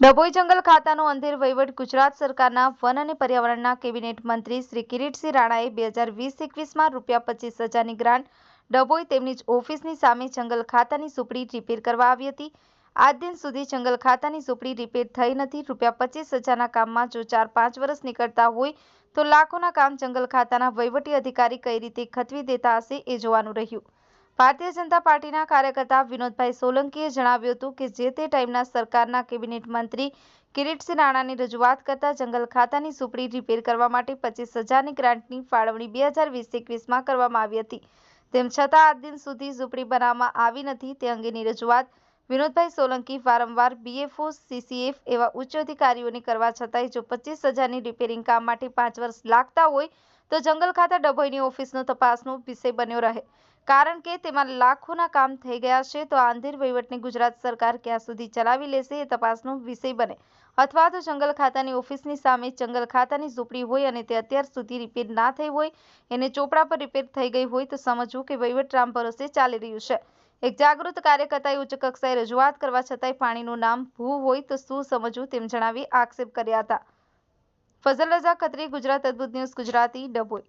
ડભોઈ જંગલ ખાતાનો અંધેર વહીવટ ગુજરાત સરકારના વન અને પર્યાવરણના કેબિનેટ મંત્રી શ્રી કિરીટસિંહ રાણાએ બે હજાર વીસ એકવીસમાં રૂપિયા પચીસ હજારની ગ્રાન્ટ ડભોઈ તેમની જ ઓફિસની સામે જંગલ ખાતાની સુપડી રિપેર કરવા આવી હતી. આજ દિન સુધી જંગલ ખાતાની સુપડી રિપેર થઈ નથી. રૂપિયા પચીસ હજારના કામમાં જો ચાર પાંચ વર્ષ નીકળતા હોય તો લાખોના કામ જંગલ ખાતાના વહીવટી અધિકારી કઈ રીતે ખતવી દેતા હશે એ જોવાનું રહ્યું. ભારતીય જનતા પાર્ટીના કાર્યકર્તા વિનોદભાઈ સોલંકીએ જણાવ્યું હતું કે જે તે ટાઈમના સરકારના કેબિનેટ મંત્રી કિરીટસિંહ રાણાની રજૂઆત કરતા જંગલ ખાતાની સુપડી રિપેર કરવા માટે પચીસ હજારની ગ્રાન્ટની ફાળવણી બે હજાર વીસ એકવીસમાં કરવામાં આવી હતી. તેમ છતાં આજ દિન સુધી ઝૂંપડી બનાવવામાં આવી નથી તે અંગેની રજૂઆત વિનોદભાઈ સોલંકી વારંવાર બીએફઓ સીસીએફ એવા ઉચ્ચ અધિકારીઓને કરવા છતાંય જો પચીસ હજારની રિપેરિંગ કામ માટે પાંચ વર્ષ લાગતા હોય તો જંગલ ખાતા ડભોઈની ઓફિસનો તપાસનો વિષય બન્યો રહે. કારણ કે તેમાં લાખોના કામ થઈ ગયા છે, તો આ અંધેર વહીવટને ગુજરાત સરકાર ક્યાં સુધી ચલાવી લેશે એ તપાસનો વિષય બને. અથવા તો જંગલ ખાતાની ઓફિસની સામે જંગલ ખાતાની ઝૂંપડી હોય અને તે અત્યાર સુધી રિપેર ના થઈ હોય, એને ચોપડા પર રિપેર થઈ ગઈ હોય, તો સમજવું કે વહીવટ રામ ભરોસે ચાલી રહ્યું છે. એક જાગૃત કાર્યકર્તાએ ઉચ્ચ કક્ષાએ રજૂઆત કરવા છતાંય પાણીનું નામ ભૂ હોય, તો શું સમજવું તેમ જણાવી આક્ષેપ કર્યા હતા. ફઝલ રઝા ખત્રી, ગુજરાત અદ્ભુત ન્યૂઝ, ગુજરાતી ડભોઈ.